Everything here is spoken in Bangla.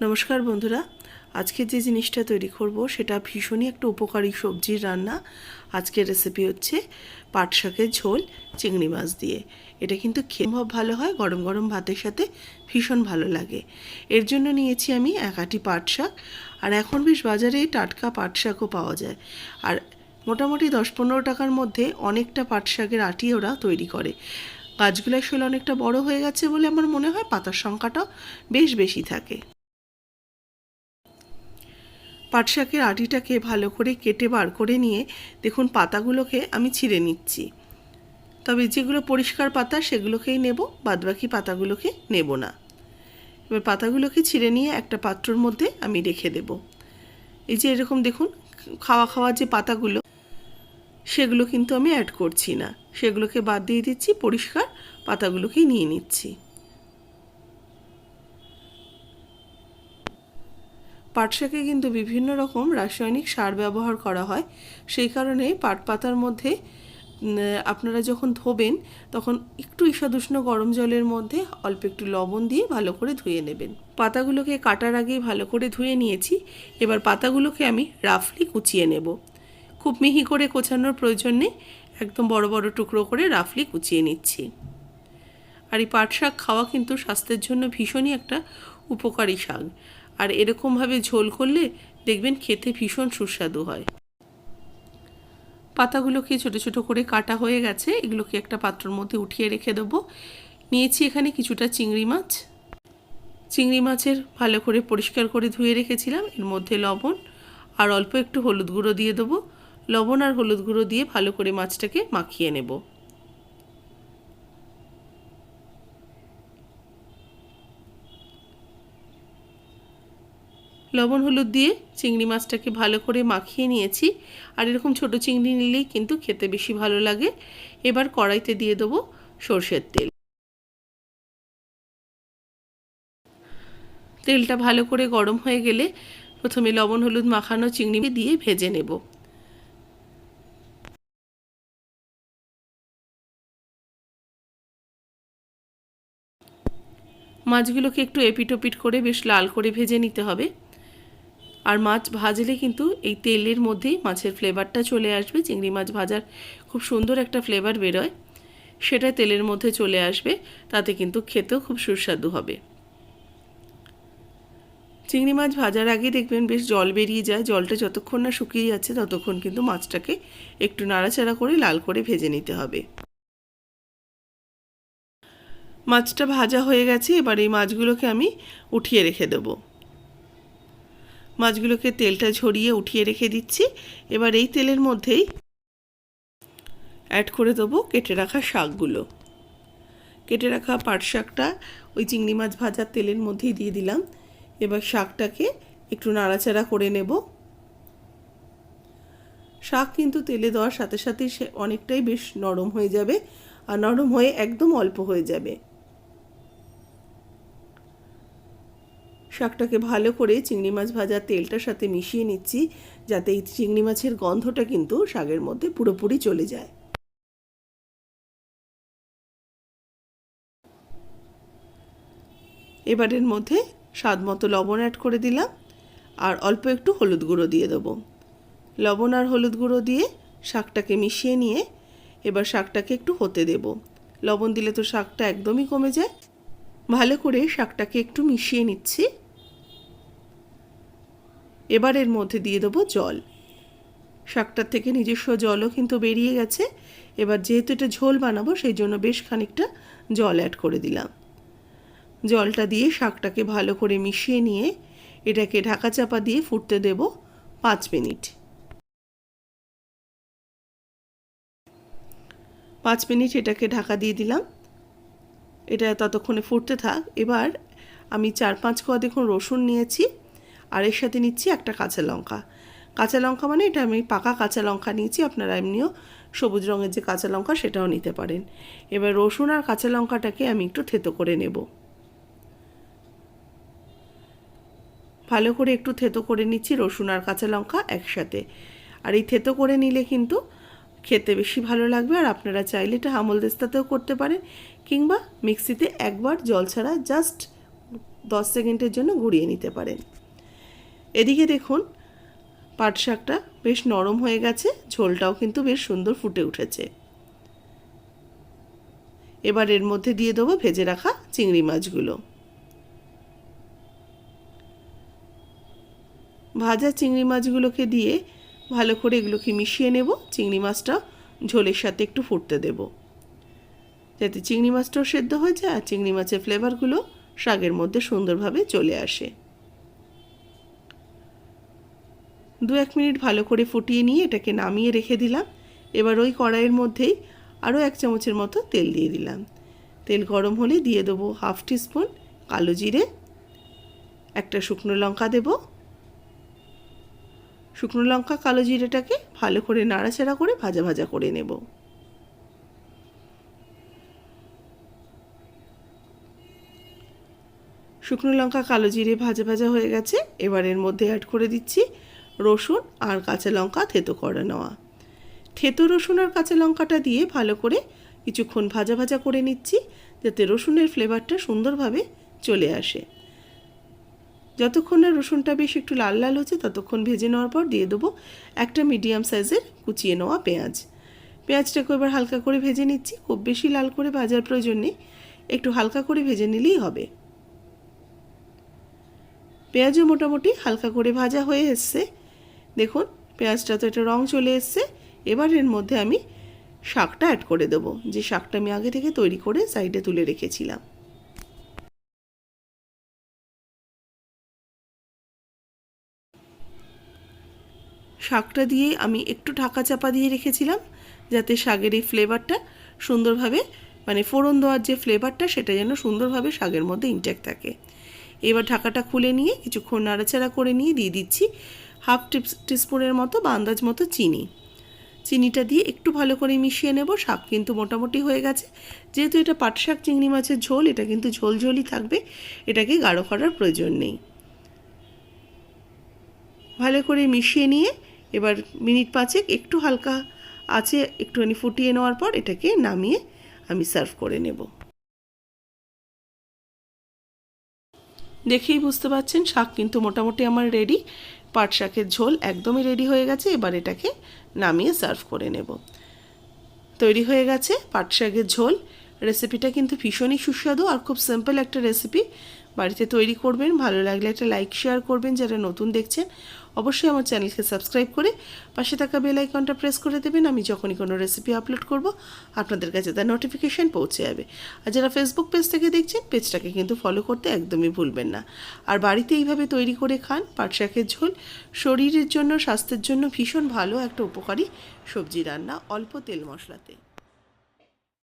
নমস্কার বন্ধুরা, আজকে যে জিনিসটা তৈরি করব সেটা ভীষণই একটা উপকারী সবজির রান্না। আজকের রেসিপি হচ্ছে পাট শাকের ঝোল চিংড়ি মাছ দিয়ে। এটা কিন্তু খেয়ে ভালো হয়, গরম গরম ভাতের সাথে ভীষণ ভালো লাগে। এর জন্য নিয়েছি আমি এক আটি পাট শাক, আর এখন বেশ বাজারে টাটকা পাট শাকও পাওয়া যায়। আর মোটামুটি দশ পনেরো টাকার মধ্যে অনেকটা পাট শাকের আটি ওরা তৈরি করে। গাছগুলো আসলে অনেকটা বড় হয়ে গেছে বলে আমার মনে হয়, পাতার সংখ্যাটাও বেশ বেশি থাকে। পাট শাকের আটিটাকে ভালো করে কেটে বার করে নিয়ে দেখুন পাতাগুলোকে আমি ছিঁড়ে নিচ্ছি। তবে যেগুলো পরিষ্কার পাতা সেগুলোকেই নেব, বাদবাকি পাতাগুলোকে নেব না। এবার পাতাগুলোকে ছিঁড়ে নিয়ে একটা পাত্রর মধ্যে আমি রেখে দেব। এই যে এরকম দেখুন, খাওয়া খাওয়া যে পাতাগুলো, সেগুলো কিন্তু আমি অ্যাড করছি না। সেগুলোকে বাদ দিয়ে দিচ্ছি, পরিষ্কার পাতাগুলোকেই নিয়ে নিচ্ছি। পাট শাকে কিন্তু বিভিন্ন রকম রাসায়নিক সার ব্যবহার করা হয়। সেই কারণে পাট পাতার মধ্যে আপনারা যখন ধোবেন, তখন একটু ঈষাদুষ্ণ গরম জলের মধ্যে অল্প একটু লবণ দিয়ে ভালো করে ধুয়ে নেবেন। পাতাগুলোকে কাটার আগেই ভালো করে ধুয়ে নিয়েছি। এবার পাতাগুলোকে আমি রাফলি কুচিয়ে নেব। খুব মিহি করে কোচানোর প্রয়োজন নেই, একদম বড় বড় টুকরো করে রাফলি কুচিয়ে নিচ্ছি। আর এই পাট শাক খাওয়া কিন্তু স্বাস্থ্যের জন্য ভীষণই একটা উপকারী শাক। আর এরকমভাবে ঝোল করলে দেখবেন খেতে ভীষণ সুস্বাদু হয়। পাতাগুলোকে ছোটো ছোটো করে কাটা হয়ে গেছে, এগুলোকে একটা পাত্রর মধ্যে উঠিয়ে রেখে দেবো। নিয়েছি এখানে কিছুটা চিংড়ি মাছ। চিংড়ি মাছের ভালো করে পরিষ্কার করে ধুয়ে রেখেছিলাম, এর মধ্যে লবণ আর অল্প একটু হলুদ গুঁড়ো দিয়ে দেবো। লবণ আর হলুদ গুঁড়ো দিয়ে ভালো করে মাছটাকে মাখিয়ে নেব। লবণ হলুদ দিয়ে চিংড়ি মাছটাকে ভালো করে মাখিয়ে নিয়েছি। আর এরকম ছোট চিংড়ি নিলেই কিন্তু খেতে বেশি ভালো লাগে। এবার কড়াইতে দিয়ে দেবো সর্ষের তেল। তেলটা ভালো করে গরম হয়ে গেলে প্রথমে লবণ হলুদ মাখানো চিংড়ি দিয়ে ভেজে নেব। মাছগুলোকে একটু এপিটোপিট করে বেশ লাল করে ভেজে নিতে হবে। আর মাছ ভাজলে কিন্তু এই তেলের মধ্যেই মাছের ফ্লেভারটা চলে আসবে। চিংড়ি মাছ ভাজার খুব সুন্দর একটা ফ্লেভার বেরোয়। সেটা তেলের মধ্যে চলে আসবে, তাতে কিন্তু খেতেও খুব সুস্বাদু হবে। চিংড়ি মাছ ভাজার আগে দেখবেন বেশ জল বেরিয়ে যায়। জলটা যতক্ষণ না শুকিয়ে যাচ্ছে, ততক্ষণ কিন্তু মাছটাকে একটু নাড়াচাড়া করে লাল করে ভেজে নিতে হবে। মাছটা ভাজা হয়ে গেছে, এবার এই মাছগুলোকে আমি উঠিয়ে রেখে দেবো। মাছগুলোকে তেলটা ঝরিয়ে উঠিয়ে রেখে দিচ্ছি। এবার এই তেলের মধ্যেই অ্যাড করে দেবো কেটে রাখা শাকগুলো। কেটে রাখা পাট শাকটা ওই চিংড়ি মাছ ভাজার তেলের মধ্যেই দিয়ে দিলাম। এবার শাকটাকে একটু নাড়াচাড়া করে নেব। শাক কিন্তু তেলে দেওয়ার সাথে সাথে সে অনেকটাই বেশ নরম হয়ে যাবে, আর নরম হয়ে একদম অল্প হয়ে যাবে। শাকটাকে ভালো করে চিংড়ি মাছ ভাজার তেলটার সাথে মিশিয়ে নিচ্ছি, যাতে এই চিংড়ি মাছের গন্ধটা কিন্তু শাকের মধ্যে পুরোপুরি চলে যায়। এবারের মধ্যে স্বাদ মতো লবণ অ্যাড করে দিলাম, আর অল্প একটু হলুদ গুঁড়ো দিয়ে দেবো। লবণ আর হলুদ গুঁড়ো দিয়ে শাকটাকে মিশিয়ে নিয়ে এবার শাকটাকে একটু হতে দেব। লবণ দিলে তো শাকটা একদমই কমে যায়। ভালো করে শাকটাকে একটু মিশিয়ে নিচ্ছি। এবার এর মধ্যে দিয়ে দেবো জল। শাকটার থেকে নিজস্ব জলও কিন্তু বেরিয়ে গেছে। এবার যেহেতু এটা ঝোল বানাবো, সেই জন্য বেশ খানিকটা জল অ্যাড করে দিলাম। জলটা দিয়ে শাকটাকে ভালো করে মিশিয়ে নিয়ে এটাকে ঢাকা চাপা দিয়ে ফুটতে দেব পাঁচ মিনিট। পাঁচ মিনিট এটাকে ঢাকা দিয়ে দিলাম। এটা ততক্ষণে ফুটতে থাক। এবার আমি চার পাঁচ কোয়া দেখুন রসুন নিয়েছি। আর এর সাথে নিচ্ছি একটা কাঁচা লঙ্কা। কাঁচা লঙ্কা মানে এটা আমি পাকা কাঁচা লঙ্কা নিয়েছি, আপনারা এমনিও সবুজ রঙের যে কাঁচা লঙ্কা সেটাও নিতে পারেন। এবার রসুন আর কাঁচা লঙ্কাটাকে আমি একটু থেতো করে নেব। ভালো করে একটু থেতো করে নিচ্ছি রসুন আর কাঁচা লঙ্কা একসাথে। আর এই থেতো করে নিলে কিন্তু খেতে বেশি ভালো লাগবে, আর আপনারা চাইলে এটা হামল দেস্তাতেও করতে পারেন, কিংবা মিক্সিতে একবার জল ছাড়া জাস্ট দশ সেকেন্ডের জন্য ঘুরিয়ে নিতে পারেন। এদিকে দেখুন, পাট শাকটা বেশ নরম হয়ে গেছে, ঝোলটাও কিন্তু বেশ সুন্দর ফুটে উঠেছে। এবার এর মধ্যে দিয়ে দেবো ভেজে রাখা চিংড়ি মাছগুলো। ভাজা চিংড়ি মাছগুলোকে দিয়ে ভালো করে এগুলোকে মিশিয়ে নেব, চিংড়ি মাছটা ঝোলের সাথে একটু ফুটতে দেব। যাতে চিংড়ি মাছটাও সেদ্ধ হয়ে যায় আর চিংড়ি মাছের ফ্লেভারগুলো শাকের মধ্যে সুন্দরভাবে চলে আসে। দু এক মিনিট ভালো করে ফুটিয়ে নিয়ে এটাকে নামিয়ে রেখে দিলাম। এবার ওই কড়াইয়ের মধ্যেই আরও এক চামচের মতো তেল দিয়ে দিলাম। তেল গরম হলে দিয়ে দেবো হাফ টিস্পুন কালো জিরে, একটা শুকনো লঙ্কা দেব। শুকনো লঙ্কা, কালো জিরেটাকে ভালো করে নাড়াচাড়া করে ভাজা ভাজা করে নেব। শুকনো লঙ্কা, কালো জিরে ভাজা ভাজা হয়ে গেছে। এবার এর মধ্যে অ্যাড করে দিচ্ছি রসুন আর কাঁচা লঙ্কা থেতো করে নেওয়া। থেতো রসুন আর কাঁচা লঙ্কাটা দিয়ে ভালো করে কিছুক্ষণ ভাজা ভাজা করে নিচ্ছি, যাতে রসুনের ফ্লেভারটা সুন্দরভাবে চলে আসে। যতক্ষণ না রসুনটা বেশ একটু লাল লাল হচ্ছে, ততক্ষণ ভেজে নেওয়ার পর দিয়ে দেবো একটা মিডিয়াম সাইজের কুচিয়ে নেওয়া পেঁয়াজ। পেঁয়াজটাকে এবার হালকা করে ভেজে নিচ্ছি, খুব বেশি লাল করে ভাজার প্রয়োজন নেই, একটু হালকা করে ভেজে নিলেই হবে। পেঁয়াজও মোটামুটি হালকা করে ভাজা হয়ে এসছে। দেখুন, পেঁয়াজটা তো একটা রং চলে এসছে। এবার এর মধ্যে আমি শাকটা অ্যাড করে দেবো। যে শাকটা আমি আগে থেকে তৈরি করে সাইডে তুলে রেখেছিলাম। শাকটা দিয়ে আমি একটু ঢাকা চাপা দিয়ে রেখেছিলাম, যাতে শাকের এই ফ্লেভারটা সুন্দরভাবে মানে ফোড়ন দেওয়ার যে ফ্লেভারটা সেটা যেন সুন্দরভাবে শাকের মধ্যে ইনটেক থাকে। এবার ঢাকাটা খুলে নিয়ে কিছুক্ষণ নাড়াচাড়া করে নিয়ে দিয়ে দিচ্ছি। হাফ টিস্পুনের মতো বা আন্দাজ মতো চিনি। চিনিটা দিয়ে একটু ভালো করে মিশিয়ে নেব শাক কিন্তু মোটামুটি হয়ে গেছে। যেহেতু এটা পাট শাক চিংড়ি মাছের ঝোল, এটা কিন্তু ঝোল ঝোলই থাকবে, এটাকে গাঢ় করার প্রয়োজন নেই। ভালো করে মিশিয়ে নিয়ে এবার মিনিট পাঁচেক একটু হালকা আছে একটুখানি ফুটিয়ে নেওয়ার পর এটাকে নামিয়ে আমি সার্ভ করে নেব। দেখেই বুঝতে পারছেন শাক কিন্তু মোটামুটি আমার রেডি। পাট শাকের ঝোল একদমই রেডি হয়ে গেছে, এবার এটাকে নামিয়ে সার্ভ করে নেব। তৈরি হয়ে গেছে পাট শাকের ঝোল। রেসিপিটা কিন্তু ভীষণই সুস্বাদু আর খুব সিম্পল একটা রেসিপি বাড়িতে তৈরি করবেন, ভালো লাগলে একটা লাইক শেয়ার করবেন, যারা নতুন দেখছেন, অবশ্যই আমার চ্যানেলকে সাবস্ক্রাইব করে পাশে থাকা বেল আইকনটা প্রেস করে দেবেন, আমি যখনই কোনো রেসিপি আপলোড করব, আপনাদের কাছে তার নোটিফিকেশান পৌঁছে যাবে। আর যারা ফেসবুক পেজ থেকে দেখছেন পেজটাকে কিন্তু ফলো করতে একদমই ভুলবেন না। আর বাড়িতে এইভাবে তৈরি করে খান পাটশাকের ঝোল, শরীরের জন্য, স্বাস্থ্যের জন্য ভীষণ ভালো একটা উপকারী সবজি রান্না, অল্প তেল মশলাতে।